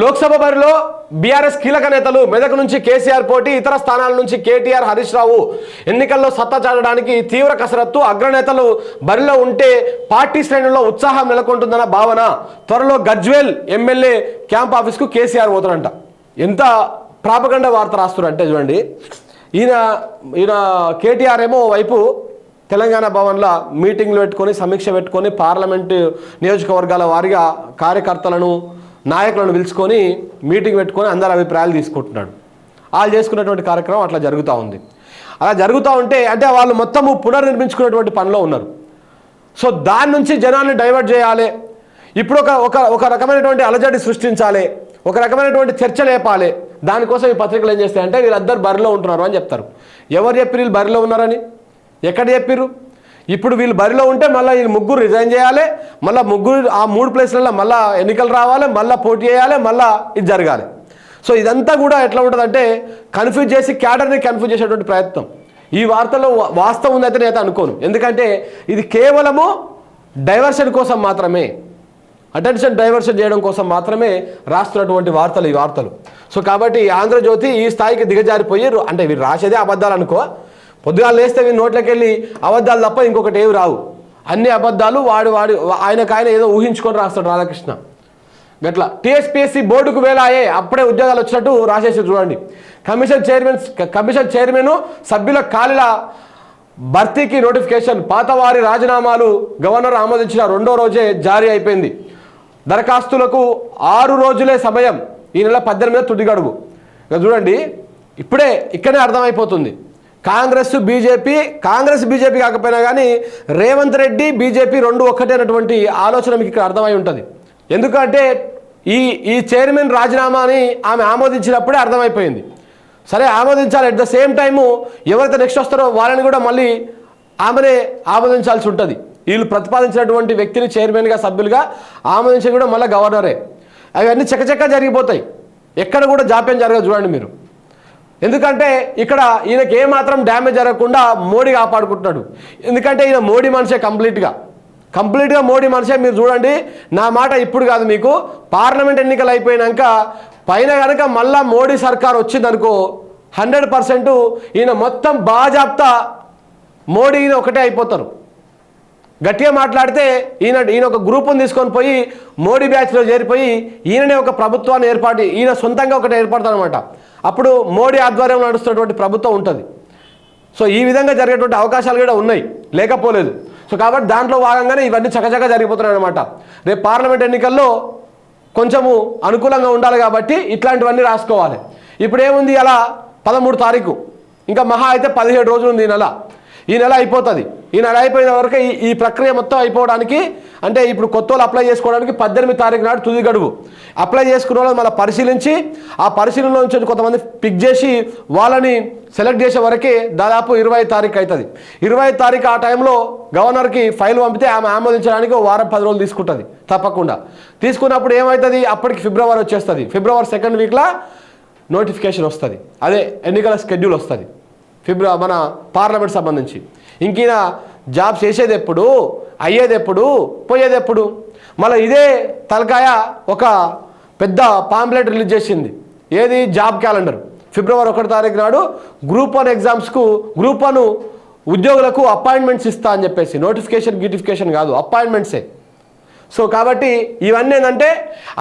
లోక్సభ బరిలో బీఆర్ఎస్ కీలక నేతలు మెదక్ నుంచి కేసీఆర్ పోటీ ఇతర స్థానాల నుంచి కేటీఆర్ హరీష్ రావు ఎన్నికల్లో సత్తా చాటడానికి తీవ్ర కసరత్తు. అగ్రనేతలు బరిలో ఉంటే పార్టీ శ్రేణుల్లో ఉత్సాహం నెలకొంటుందన్న భావన. త్వరలో గజ్వేల్ ఎమ్మెల్యే క్యాంప్ ఆఫీస్కు కేసీఆర్ పోతారంట ఎంత ప్రాపగండ వార్త రాస్తున్నారంటే చూడండి. ఈయన ఈయన కేటీఆర్ ఏమో వైపు తెలంగాణ భవన్లో మీటింగ్లు పెట్టుకొని సమీక్ష పెట్టుకొని పార్లమెంటు నియోజకవర్గాల వారిగా కార్యకర్తలను నాయకులను పిలుచుకొని మీటింగ్ పెట్టుకొని అందరి అభిప్రాయాలు తీసుకుంటున్నాడు. వాళ్ళు చేసుకున్నటువంటి కార్యక్రమం అట్లా జరుగుతూ ఉంది. అలా జరుగుతూ ఉంటే అంటే వాళ్ళు మొత్తము పునర్నిర్మించుకున్నటువంటి పనిలో ఉన్నారు. సో దాని నుంచి జనాన్ని డైవర్ట్ చేయాలి. ఇప్పుడు ఒక ఒక ఒక రకమైనటువంటి అలజడి సృష్టించాలి. ఒక రకమైనటువంటి చర్చ లేపాలి. దానికోసం ఈ పత్రికలు ఏం చేస్తాయంటే వీళ్ళందరూ బరిలో ఉంటున్నారు అని చెప్తారు. ఎవరు చెప్పారు వీళ్ళు బరిలో ఉన్నారని? ఎక్కడ చెప్పిర్రు? ఇప్పుడు వీళ్ళు బరిలో ఉంటే మళ్ళీ వీళ్ళు ముగ్గురు రిజైన్ చేయాలి మళ్ళీ ముగ్గురు ఆ మూడు ప్లేస్లలో మళ్ళీ ఎన్నికలు రావాలి మళ్ళీ పోటీ చేయాలి మళ్ళీ ఇది జరగాలి. సో ఇదంతా కూడా ఎట్లా ఉంటుందంటే కన్ఫ్యూజ్ చేసి క్యాడర్ని కన్ఫ్యూజ్ చేసేటువంటి ప్రయత్నం. ఈ వార్తలో వాస్తవం ఉందైతే నేనైతే అనుకోను. ఎందుకంటే ఇది కేవలము డైవర్షన్ కోసం మాత్రమే అటెన్షన్ డైవర్షన్ చేయడం కోసం మాత్రమే రాస్తున్నటువంటి వార్తలు ఈ వార్తలు. సో కాబట్టి ఆంధ్రజ్యోతి ఈ స్థాయికి దిగజారిపోయి అంటే వీరు రాసేదే అబద్ధాలు అనుకో పొద్దుగా లేస్తే వీరి నోట్లోకి వెళ్ళి అబద్ధాలు తప్ప ఇంకొకటి ఏవి రావు. అన్ని అబద్ధాలు వాడు వాడు ఆయనకు ఆయన ఏదో ఊహించుకొని రాస్తాడు రాధాకృష్ణ. గట్లా టీఎస్పీఎస్సీ బోర్డుకు వేలాయే అప్పుడే ఉద్యోగాలు వచ్చినట్టు రాసేసి చూడండి. కమిషన్ చైర్మన్ కమిషన్ చైర్మన్ సభ్యుల ఖాళీల భర్తీకి నోటిఫికేషన్ పాతవారి రాజీనామాలు గవర్నర్ ఆమోదించిన రెండో రోజే జారీ అయిపోయింది. దరఖాస్తులకు ఆరు రోజులే సమయం ఈ నెల పద్దెనిమిది తుది గడువు. ఇక చూడండి ఇప్పుడే ఇక్కడే అర్థమైపోతుంది. కాంగ్రెస్ బీజేపీ కాంగ్రెస్ బీజేపీ కాకపోయినా కానీ రేవంత్ రెడ్డి బీజేపీ రెండు ఒక్కటే అన్నటువంటి ఆలోచన మీకు ఇక్కడ అర్థమై ఉంటుంది. ఎందుకంటే ఈ ఈ చైర్మన్ రాజీనామాని ఆమె ఆమోదించినప్పుడే అర్థమైపోయింది. సరే ఆమోదించాలి. అట్ ద సేమ్ టైము ఎవరైతే నెక్స్ట్ వస్తారో వాళ్ళని కూడా మళ్ళీ ఆమెనే ఆమోదించాల్సి ఉంటుంది. వీళ్ళు ప్రతిపాదించినటువంటి వ్యక్తిని చైర్మన్గా సభ్యులుగా ఆమోదించే కూడా మళ్ళీ గవర్నరే. అవన్నీ చకచక్క జరిగిపోతాయి. ఎక్కడ కూడా జాప్యం జరగదు చూడండి మీరు. ఎందుకంటే ఇక్కడ ఈయనకి ఏమాత్రం డ్యామేజ్ జరగకుండా మోడీ కాపాడుకుంటున్నాడు. ఎందుకంటే ఈయన మోడీ మనిషే కంప్లీట్గా. కంప్లీట్గా మోడీ మనిషే మీరు చూడండి నా మాట ఇప్పుడు కాదు మీకు. పార్లమెంట్ ఎన్నికలు అయిపోయినాక పైన కనుక మళ్ళా మోడీ సర్కార్ వచ్చిందనుకో హండ్రెడ్ పర్సెంట్ ఈయన మొత్తం బాజాప్తా మోడీ ఈయన ఒకటే అయిపోతారు. గట్టిగా మాట్లాడితే ఈయన ఈయన ఒక గ్రూపును తీసుకొని పోయి మోడీ బ్యాచ్లో చేరిపోయి ఈయననే ఒక ప్రభుత్వాన్ని ఏర్పాటు ఈయన సొంతంగా ఒకటి ఏర్పడతారనమాట అప్పుడు మోడీ ఆధ్వర్యంలో నడుస్తున్నటువంటి ప్రభుత్వం ఉంటుంది. సో ఈ విధంగా జరిగేటువంటి అవకాశాలు కూడా ఉన్నాయి. లేకపోలేదు. సో కాబట్టి దాంట్లో భాగంగానే ఇవన్నీ చకచక జరిగిపోతున్నాయి అనమాట రేపు పార్లమెంట్ ఎన్నికల్లో కొంచెము అనుకూలంగా ఉండాలి కాబట్టి ఇట్లాంటివన్నీ రాసుకోవాలి. ఇప్పుడు ఏముంది అలా పదమూడు తారీఖు. ఇంకా మహా అయితే పదిహేడు రోజులు ఉంది ఈ నెల. ఈ నెల అయిపోతుంది. ఈ నెల అయిపోయిన వరకు ఈ ఈ ప్రక్రియ మొత్తం అయిపోవడానికి అంటే ఇప్పుడు కొత్త వాళ్ళు అప్లై చేసుకోవడానికి పద్దెనిమిది తారీఖు నాడు తుది గడువు. అప్లై చేసుకున్న వాళ్ళు మళ్ళీ పరిశీలించి ఆ పరిశీలనలో నుంచి కొంతమంది పిక్ చేసి వాళ్ళని సెలెక్ట్ చేసే వరకే దాదాపు ఇరవై తారీఖు అవుతుంది ఇరవై తారీఖు ఆ టైంలో గవర్నర్కి ఫైల్ పంపితే ఆమె ఆమోదించడానికి వారం పది రోజులు తీసుకుంటుంది తప్పకుండా. తీసుకున్నప్పుడు ఏమవుతుంది అప్పటికి ఫిబ్రవరి వచ్చేస్తుంది. ఫిబ్రవరి సెకండ్ వీక్లో నోటిఫికేషన్ వస్తుంది. అదే ఎన్నికల షెడ్యూల్ వస్తుంది. ఫిబ్ర మన పార్లమెంట్ సంబంధించి. ఇంకిన జాబ్ చేసేది ఎప్పుడు అయ్యేది ఎప్పుడు పోయేది ఎప్పుడు మళ్ళీ ఇదే తలకాయ ఒక పెద్ద పాంప్లెట్ రిలీజ్ చేసింది. ఏది? Job calendar. ఫిబ్రవరి ఒకటి తారీఖు నాడు గ్రూప్ వన్ ఎగ్జామ్స్కు గ్రూప్ వన్ ఉద్యోగులకు అపాయింట్మెంట్స్ ఇస్తా అని చెప్పేసి నోటిఫికేషన్ గిటిఫికేషన్ కాదు అపాయింట్మెంట్సే. సో కాబట్టి ఇవన్నీ ఏంటంటే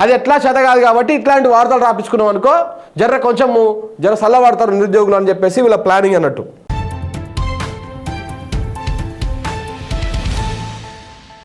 అది ఎట్లా చేత కాదు కాబట్టి ఇట్లాంటి వార్తలు రాపించుకున్నాం అనుకో జర్ర కొంచెము జర చల్లబడతారు నిరుద్యోగులు అని చెప్పేసి వీళ్ళ ప్లానింగ్ అన్నట్టు.